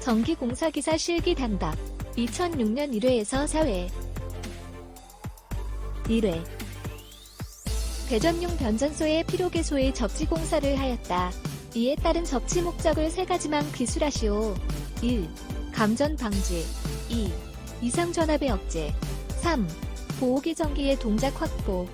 전기공사기사 실기 단답 2006년 1회에서 4회 1회 배전용 변전소의 피로개소의 접지 공사를 하였다. 이에 따른 접지 목적을 세 가지만 기술하시오. 1. 감전 방지 2. 이상 전압의 억제 3. 보호기 전기의 동작 확보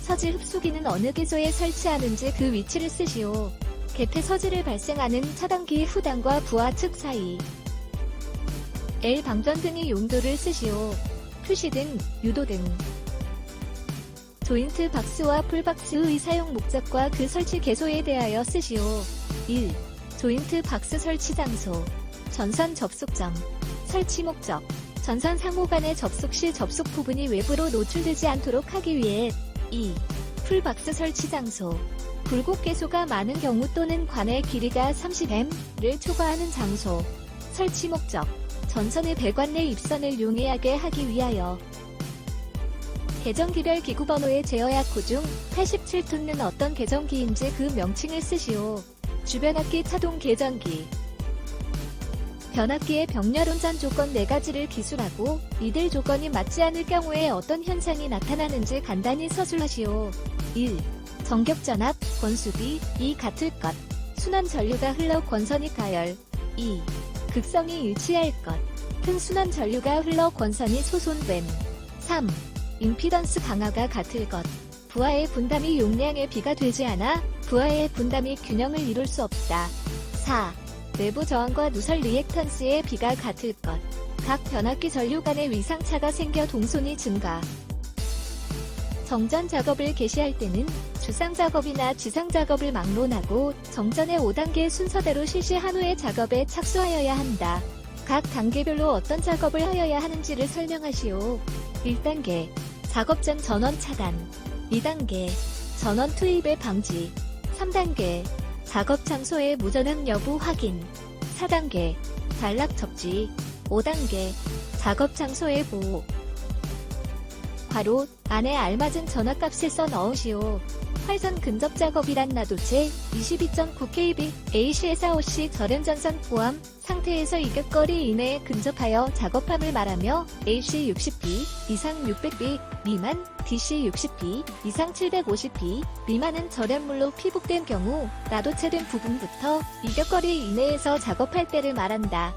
서지 흡수기는 어느 개소에 설치하는지 그 위치를 쓰시오. 개폐 서지를 발생하는 차단기 후단과 부하 측 사이 L 방전 등의 용도를 쓰시오. 표시 등, 유도 등 조인트 박스와 풀박스의 사용 목적과 그 설치 개소에 대하여 쓰시오. 1. 조인트 박스 설치 장소 전선 접속점 설치 목적 전선 상호 간의 접속 시 접속 부분이 외부로 노출되지 않도록 하기 위해 2. 풀박스 설치 장소 굴곡 개소가 많은 경우 또는 관의 길이가 30m를 초과하는 장소 설치 목적 전선의 배관 내 입선을 용이하게 하기 위하여 계정기별 기구 번호의 제어약 호중 87톤은 어떤 계정기인지 그 명칭을 쓰시오. 주변압기 차동 계정기 변압기의 병렬 운전 조건 4가지를 기술하고 이들 조건이 맞지 않을 경우에 어떤 현상이 나타나는지 간단히 서술하시오. 1. 정격전압, 권수비, 2. 같을 것. 순환 전류가 흘러 권선이 가열. 2. 극성이 일치할 것. 큰 순환 전류가 흘러 권선이 소손됨. 3. 임피던스 강화가 같을 것. 부하의 분담이 용량의 비가 되지 않아 부하의 분담이 균형을 이룰 수 없다. 4. 내부 저항과 누설 리액턴스의 비가 같을 것. 각 변압기 전류 간의 위상차가 생겨 동손이 증가. 정전 작업을 개시할 때는 주상 작업이나 지상 작업을 막론하고 정전의 5단계 순서대로 실시한 후에 작업에 착수하여야 한다. 각 단계별로 어떤 작업을 하여야 하는지를 설명하시오. 1단계 작업 전 전원 차단 2단계 전원 투입의 방지 3단계 작업 장소의 무전음 여부 확인 4단계 단락 접지 5단계 작업 장소의 보호 괄호 안에 알맞은 전압값을 써 넣으시오. 활선 근접 작업이란 나도체 22.9kb AC450 절연전선 포함 상태에서 이격거리 이내에 근접하여 작업함을 말하며 AC 60B 이상 600B 미만 DC 60B 이상 750B 미만은 절연물로 피복된 경우 나도체된 부분부터 이격거리 이내에서 작업할 때를 말한다.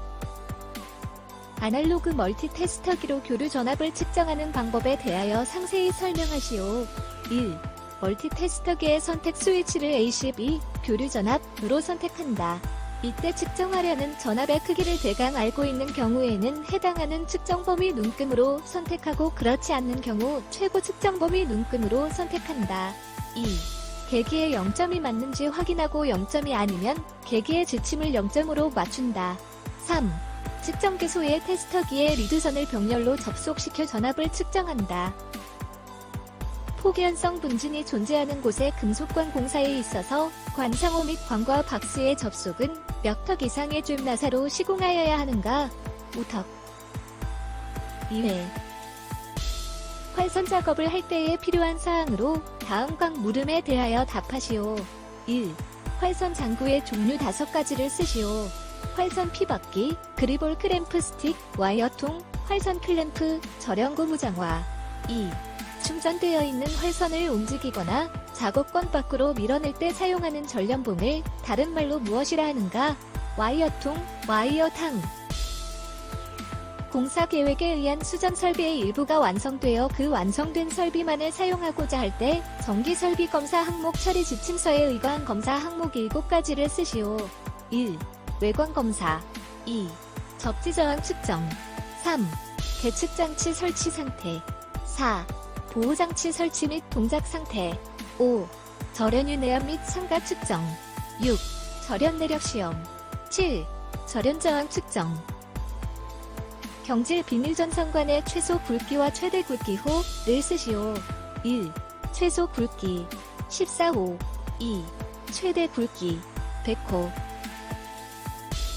아날로그 멀티테스터기로 교류 전압을 측정하는 방법에 대하여 상세히 설명하시오. 1. 멀티테스터기의 선택 스위치를 A12 교류 전압으로 선택한다. 이때 측정하려는 전압의 크기를 대강 알고 있는 경우에는 해당하는 측정 범위 눈금으로 선택하고 그렇지 않는 경우 최고 측정 범위 눈금으로 선택한다. 2. 계기의 0점이 맞는지 확인하고 0점이 아니면 계기의 지침을 0점으로 맞춘다. 3. 측정 개소의 테스터기에 리드선을 병렬로 접속시켜 전압을 측정한다. 포개연성 분진이 존재하는 곳에 금속관 공사에 있어서 관상호 및 관과 박스의 접속은 몇 턱 이상의 줌 나사로 시공하여야 하는가? 우턱 2회 활선 작업을 할 때에 필요한 사항으로 다음과 물음에 대하여 답하시오. 1. 활선 장구의 종류 5가지를 쓰시오. 활선 피벗기, 그리볼 크램프 스틱, 와이어통, 활선 클램프, 절연고 무장화. 2. 충전되어 있는 활선을 움직이거나 작업권 밖으로 밀어낼 때 사용하는 전련봉을 다른 말로 무엇이라 하는가? 와이어통, 와이어탕. 공사 계획에 의한 수전 설비의 일부가 완성되어 그 완성된 설비만을 사용하고자 할 때 정기 설비 검사 항목 처리 지침서에 의거한 검사 항목 7가지를 쓰시오. 1. 외관 검사 2. 접지 저항 측정 3. 계측 장치 설치 상태 4. 보호 장치 설치 및 동작 상태 5. 절연유 내압 및 상가 측정 6. 절연 내력 시험 7. 절연 저항 측정 경질 비닐 전선관의 최소 굵기와 최대 굵기호를 쓰시오. 1. 최소 굵기 14호 2. 최대 굵기 100호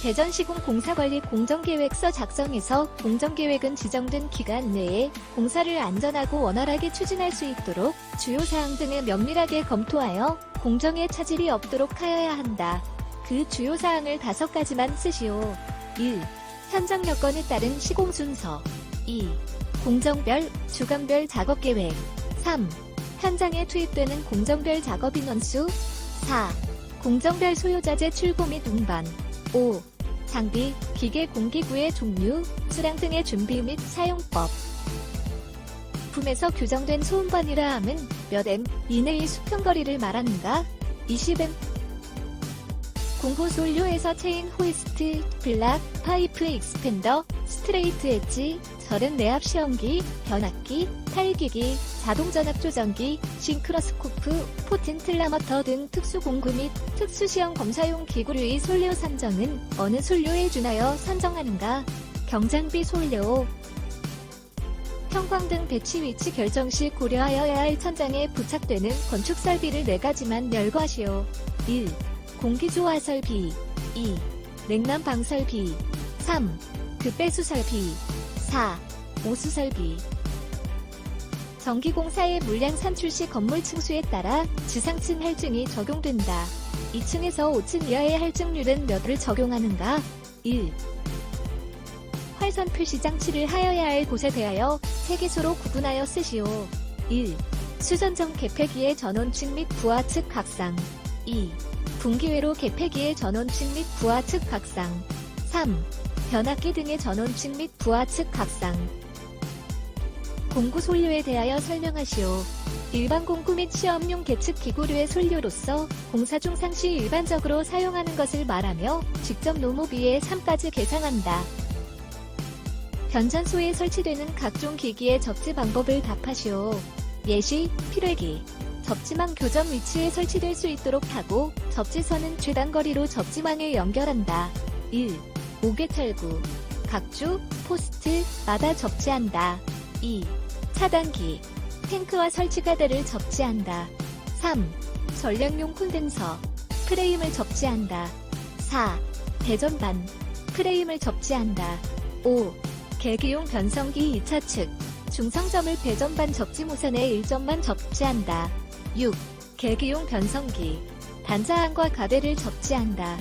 대전 시공 공사관리 공정계획서 작성에서 공정계획은 지정된 기간 내에 공사를 안전하고 원활하게 추진할 수 있도록 주요 사항 등을 면밀하게 검토하여 공정에 차질이 없도록 하여야 한다. 그 주요 사항을 다섯 가지만 쓰시오. 1. 현장 여건에 따른 시공 순서. 2. 공정별, 주간별 작업 계획. 3. 현장에 투입되는 공정별 작업 인원수. 4. 공정별 소요자재 출고 및 운반. 5. 장비, 기계 공기구의 종류, 수량 등의 준비 및 사용법. 부품에서 규정된 소음반이라 함은 몇 M 이내의 수평거리를 말하는가? 20M 공고솔료에서 체인 호이스트, 블락, 파이프 익스펜더, 스트레이트 엣지, 절은 내압 시험기, 변압기, 탈기기, 자동 전압 조정기, 싱크로스코프, 포틴 틀라머터 등 특수 공구 및 특수 시험 검사용 기구류의 솔료 선정은 어느 솔료에 준하여 선정하는가? 경장비 솔료 형광등 배치 위치 결정 시 고려하여야 할 천장에 부착되는 건축 설비를 네 가지만 열거하시오. 1. 공기조화 설비 2. 냉난 방설비 3. 급배수 설비 4. 오수 설비 전기공사의 물량 산출 시 건물 층수에 따라 지상층 할증이 적용된다. 2층에서 5층 이하의 할증률은 몇을 적용하는가? 1. 활선 표시 장치를 하여야 할 곳에 대하여 세 개소로 구분하여 쓰시오. 1. 수전정 개폐기의 전원층 및 부하측 각상 2. 분기회로 개폐기의 전원층 및 부하측 각상 3. 변압기 등의 전원층 및 부하측 각상 공구 솔료에 대하여 설명하시오. 일반 공구 및 시험용 계측 기구류의 솔료로서 공사 중 상시 일반적으로 사용하는 것을 말하며 직접 노무비의 3까지 계상한다. 변전소에 설치되는 각종 기기의 접지 방법을 답하시오. 예시, 필회기. 접지망 교점 위치에 설치될 수 있도록 하고 접지선은 최단거리로 접지망에 연결한다. 1. 옥외 탈구. 각주, 포스트, 마다 접지한다. 2. 차단기. 탱크와 설치가대를 접지한다. 3. 전량용 콘덴서. 프레임을 접지한다. 4. 대전반. 프레임을 접지한다. 5. 계기용 변성기 2차 측. 중성점을 배전반 접지무선에 1점만 접지한다. 6. 계기용 변성기. 단자항과 가대를 접지한다.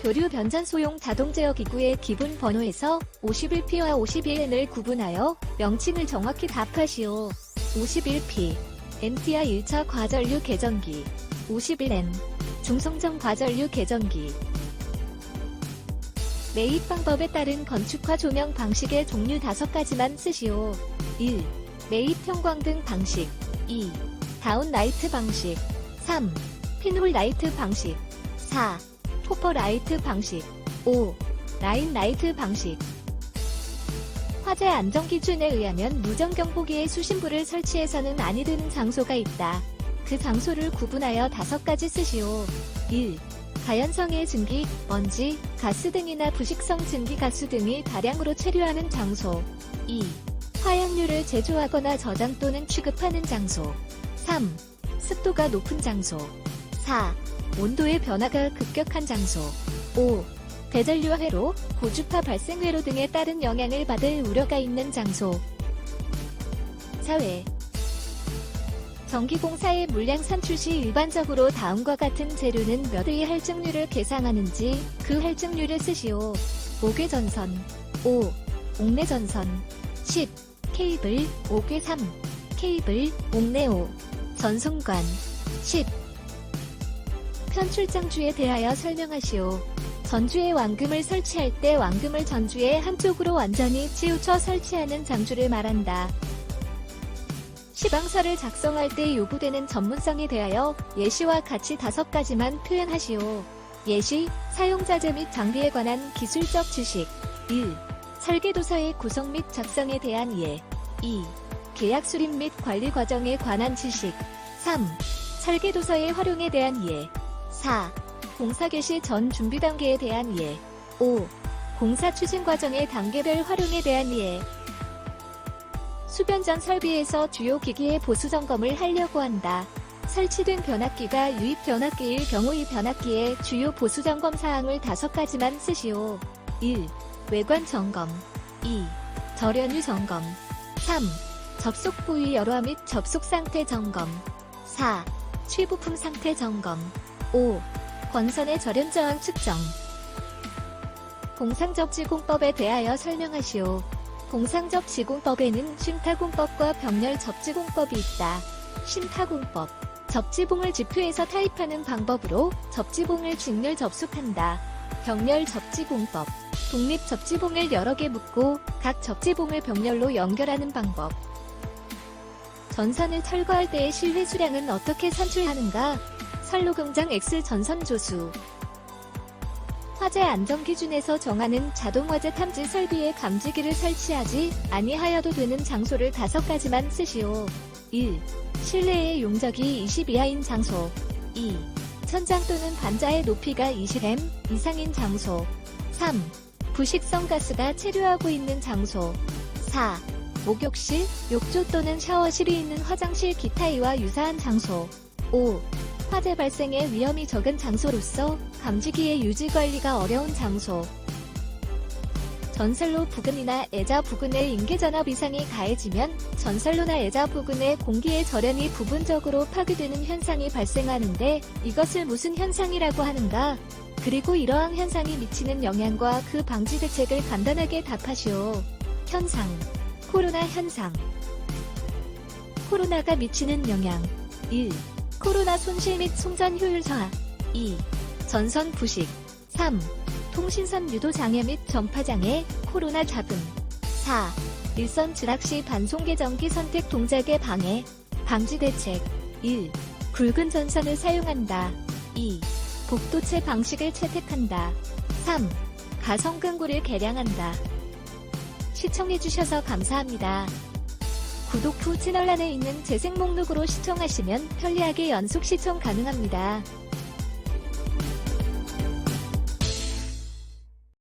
교류 변전 소용 자동 제어 기구의 기본 번호에서 51P와 51N을 구분하여 명칭을 정확히 답하시오. 51P MTR 1차 과전류 개전기 51N 중성정 과전류 개전기 매입 방법에 따른 건축화 조명 방식의 종류 5가지만 쓰시오. 1. 매입 형광등 방식 2. 다운 라이트 방식 3. 핀홀 라이트 방식 4. 토퍼 라이트 방식 5. 라인 라이트 방식 화재 안전 기준에 의하면 누정 경보기에 수신부를 설치해서는 아니 되는 장소가 있다. 그 장소를 구분하여 다섯 가지 쓰시오. 1. 가연성의 증기, 먼지, 가스 등이나 부식성 증기 가스 등이 다량으로 체류하는 장소. 2. 화약류를 제조하거나 저장 또는 취급하는 장소. 3. 습도가 높은 장소. 4. 온도의 변화가 급격한 장소. 5. 배전류 회로, 고주파 발생 회로 등에 따른 영향을 받을 우려가 있는 장소. 사회 전기공사의 물량 산출 시 일반적으로 다음과 같은 재료는 몇 회의 할증률을 계상하는지 그 할증률을 쓰시오. 옥외 전선 5. 옥내 전선 10. 케이블 옥외 3. 케이블 5. 전송관 10. 편출장주에 대하여 설명하시오. 전주에 왕금을 설치할 때 왕금을 전주의 한쪽으로 완전히 치우쳐 설치하는 장주를 말한다. 시방서를 작성할 때 요구되는 전문성에 대하여 예시와 같이 다섯 가지만 표현하시오. 예시, 사용자재 및 장비에 관한 기술적 지식. 1. 설계도서의 구성 및 작성에 대한 이해. 2. 계약 수립 및 관리 과정에 관한 지식. 3. 설계도서의 활용에 대한 이해. 4. 공사 개시 전 준비 단계에 대한 이해. 5. 공사 추진 과정의 단계별 활용에 대한 이해. 수변전 설비에서 주요 기기의 보수 점검을 하려고 한다. 설치된 변압기가 유입 변압기일 경우 이 변압기의 주요 보수 점검 사항을 다섯 가지만 쓰시오. 1. 외관 점검 2. 절연유 점검 3. 접속 부위 열화 및 접속 상태 점검 4. 취부품 상태 점검 5. 권선의 절연 저항 측정 공상접지공법에 대하여 설명하시오. 공상접지공법에는 쉼타공법과 병렬 접지공법이 있다. 쉼타공법 접지봉을 지표에서 타입하는 방법으로 접지봉을 직렬 접속한다. 병렬 접지공법 독립 접지봉을 여러 개 묶고 각 접지봉을 병렬로 연결하는 방법. 전선을 철거할 때의 실내 수량은 어떻게 산출하는가? 선로공장 X 전선 조수. 화재 안전 기준에서 정하는 자동 화재 탐지 설비에 감지기를 설치하지 아니하여도 되는 장소를 다섯 가지만 쓰시오. 1. 실내의 용적이 20 이하인 장소. 2. 천장 또는 반자의 높이가 20m 이상인 장소. 3. 부식성 가스가 체류하고 있는 장소. 4. 목욕실, 욕조 또는 샤워실이 있는 화장실 기타 이와 유사한 장소. 5. 화재 발생의 위험이 적은 장소로서 감지기의 유지 관리가 어려운 장소. 전설로 부근이나 애자 부근의 인계전압 이상이 가해지면 전설로나 애자 부근의 공기의 절연이 부분적으로 파괴되는 현상이 발생하는데 이것을 무슨 현상이라고 하는가? 그리고 이러한 현상이 미치는 영향과 그 방지 대책을 간단하게 답하시오. 현상. 코로나 현상. 코로나가 미치는 영향. 1. 코로나 손실 및 송전 효율 저하. 2. 전선 부식. 3. 통신선 유도 장애 및 전파 장애, 코로나 잡음. 4. 일선 지락 시 반송계 전기 선택 동작의 방해. 방지 대책. 1. 굵은 전선을 사용한다. 2. 복도체 방식을 채택한다. 3. 가성근구를 개량한다. 시청해주셔서 감사합니다. 구독 후 채널란에 있는 재생 목록으로 시청하시면 편리하게 연속 시청 가능합니다.